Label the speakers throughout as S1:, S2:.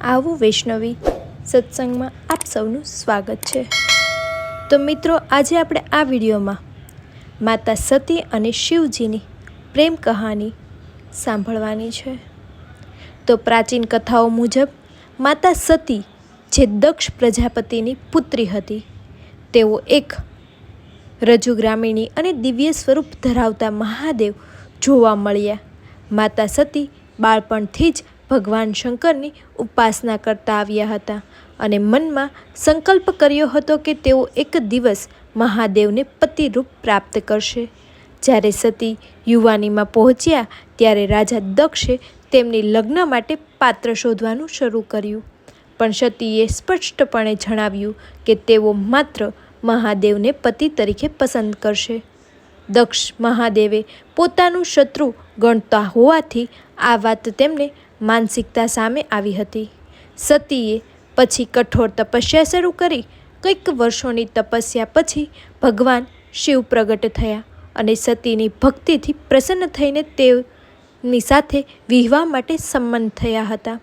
S1: આવું વૈષ્ણવી સત્સંગમાં આપ સૌનું સ્વાગત છે. તો મિત્રો, આજે આપણે આ વિડીયોમાં માતા સતી અને શિવજીની પ્રેમ કહાની સાંભળવાની છે. તો પ્રાચીન કથાઓ મુજબ, માતા સતી જે દક્ષ પ્રજાપતિની પુત્રી હતી, તેઓ એક રજુ ગ્રામીણી અને દિવ્ય સ્વરૂપ ધરાવતા મહાદેવ જોવા મળ્યા. માતા સતી બાળપણથી જ ભગવાન શંકરની ઉપાસના કરતા આવ્યા હતા અને મનમાં સંકલ્પ કર્યો હતો કે તેઓ એક દિવસ મહાદેવને પતિરૂપ પ્રાપ્ત કરશે. જ્યારે સતી યુવાનીમાં પહોંચ્યા, ત્યારે રાજા દક્ષે તેમની લગ્ન માટે પાત્ર શોધવાનું શરૂ કર્યું. પણ સતીએ સ્પષ્ટપણે જણાવ્યું કે તેઓ માત્ર મહાદેવને પતિ તરીકે પસંદ કરશે. દક્ષ મહાદેવે પોતાનું શત્રુ ગણતા હોવાથી આ વાત તેમને માનસિકતા સામે આવી હતી. સતીએ પછી કઠોર તપસ્યા શરૂ કરી. કંઈક વર્ષોની તપસ્યા પછી ભગવાન શિવ પ્રગટ થયા અને સતીની ભક્તિથી પ્રસન્ન થઈને તેની સાથે વિવાહ માટે સંમત થયા હતા.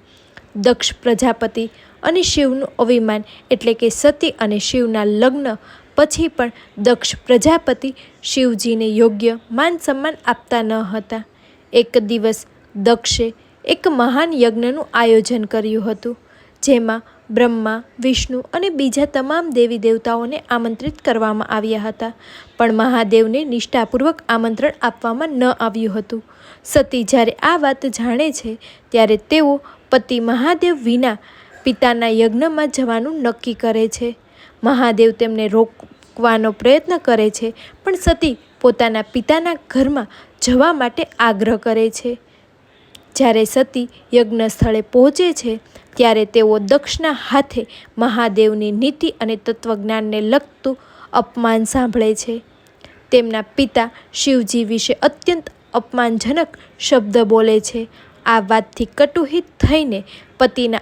S1: દક્ષ પ્રજાપતિ અને શિવનું અભિમાન એટલે કે સતી અને શિવના લગ્ન પછી પણ દક્ષ પ્રજાપતિ શિવજીને યોગ્ય માન સન્માન આપતા ન હતા. એક દિવસ દક્ષે એક મહાન યજ્ઞનું આયોજન કર્યું હતું, જેમાં બ્રહ્મા, વિષ્ણુ અને બીજા તમામ દેવી દેવતાઓને આમંત્રિત કરવામાં આવ્યા હતા. પણ મહાદેવને નિષ્ઠાપૂર્વક આમંત્રણ આપવામાં ન આવ્યું હતું. સતી જ્યારે આ વાત જાણે છે, ત્યારે તેઓ પતિ મહાદેવ વિના પિતાના યજ્ઞમાં જવાનું નક્કી કરે છે. મહાદેવ તેમને રોકવાનો પ્રયત્ન કરે છે, પણ સતી પોતાના પિતાના ઘરમાં જવા માટે આગ્રહ કરે છે. જ્યારે સતી યજ્ઞ સ્થળે પહોંચે છે, ત્યારે તેઓ દક્ષના હાથે મહાદેવની નીતિ અને તત્વજ્ઞાનને લગતું અપમાન સાંભળે છે. તેમના પિતા શિવજી વિશે અત્યંત અપમાનજનક શબ્દ બોલે છે. આ વાતથી કટુહિત થઈને પતિના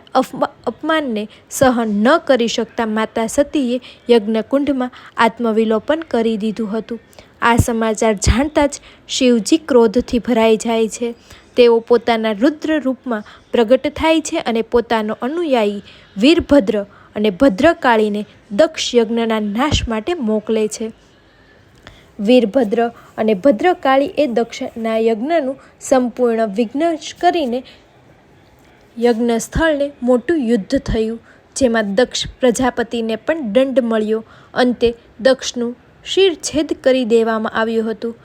S1: અપમાનને સહન ન કરી શકતા માતા સતીએ યજ્ઞકુંડમાં આત્મવિલોપન કરી દીધું હતું. આ સમાચાર જાણતા જ શિવજી ક્રોધથી ભરાઈ જાય છે. તેઓ પોતાના રુદ્ર રૂપમાં પ્રગટ થાય છે અને પોતાનો અનુયાયી વીરભદ્ર અને ભદ્રકાળીને દક્ષ યજ્ઞના નાશ માટે મોકલે છે. વીરભદ્ર અને ભદ્રકાળી એ દક્ષના યજ્ઞનું સંપૂર્ણ વિઘ્ન કરીને યજ્ઞ સ્થળને મોટું યુદ્ધ થયું, જેમાં દક્ષ પ્રજાપતિને પણ દંડ મળ્યો. અંતે દક્ષનું શિરછેદ કરી દેવામાં આવ્યું હતું.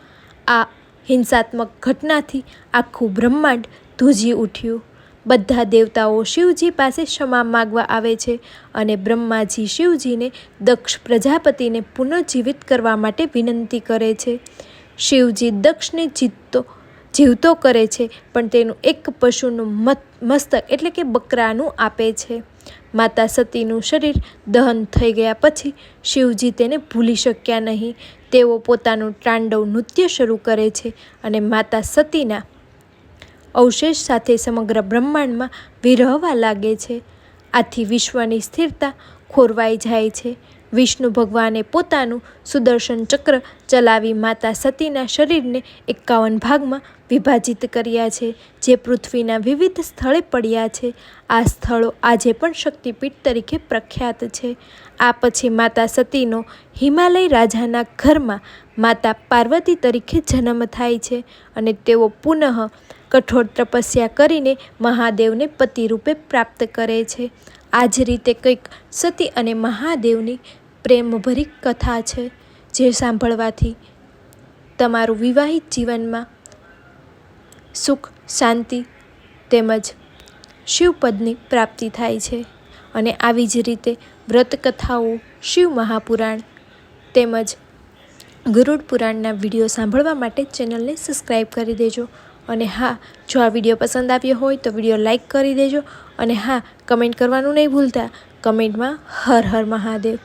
S1: આ હિંસાત્મક ઘટનાથી આખું બ્રહ્માંડ ધ્રુજી ઉઠ્યું. બધા દેવતાઓ શિવજી પાસે ક્ષમા માગવા આવે છે અને બ્રહ્માજી શિવજીને દક્ષ પ્રજાપતિને પુનઃજીવિત કરવા માટે વિનંતી કરે છે. શિવજી દક્ષને જીતતો જીવતો કરે છે, પણ તેનું એક પશુનું મત, મસ્તક એટલે કે બકરાનું આપે છે. માતા સતીનું શરીર દહન થઈ ગયા પછી શિવજી તેને ભૂલી શક્યા નહીં. તેઓ પોતાનું તાંડવ નૃત્ય શરૂ કરે છે અને માતા સતીના અવશેષ સાથે સમગ્ર બ્રહ્માંડમાં વિરહવા લાગે છે. આથી વિશ્વની સ્થિરતા ખોરવાઈ જાય છે. વિષ્ણુ ભગવાને પોતાનું સુદર્શન ચક્ર ચલાવી માતા સતીના શરીરને એકાવન ભાગમાં વિભાજિત કર્યા છે, જે પૃથ્વીના વિવિધ સ્થળે પડ્યા છે. આ સ્થળો આજે પણ શક્તિપીઠ તરીકે પ્રખ્યાત છે. આ પછી માતા સતીનો હિમાલય રાજાના ઘરમાં માતા પાર્વતી તરીકે જન્મ થાય છે અને તેઓ પુનઃ કઠોર તપસ્યા કરીને મહાદેવને પતિરૂપે પ્રાપ્ત કરે છે. આ જ રીતે કંઈક સતી અને મહાદેવની પ્રેમભરી કથા છે જે સાંભળવાથી તમારું વિવાહિત જીવનમાં સુખ, શાંતિ તેમજ શિવપદની પ્રાપ્તિ થાય છે. અને આવી જ રીતે વ્રતકથાઓ, શિવ મહાપુરાણ તેમજ ગરુડ પુરાણના વીડિયો સાંભળવા માટે ચેનલને સબસ્ક્રાઈબ કરી દેજો. અને હા, જો આ વીડિયો પસંદ આવ્યો હોય તો વીડિયો લાઈક કરી દેજો. અને હા કમેન્ટ કરવાનું નહીં ભૂલતા. કમેન્ટમાં હર હર મહાદેવ.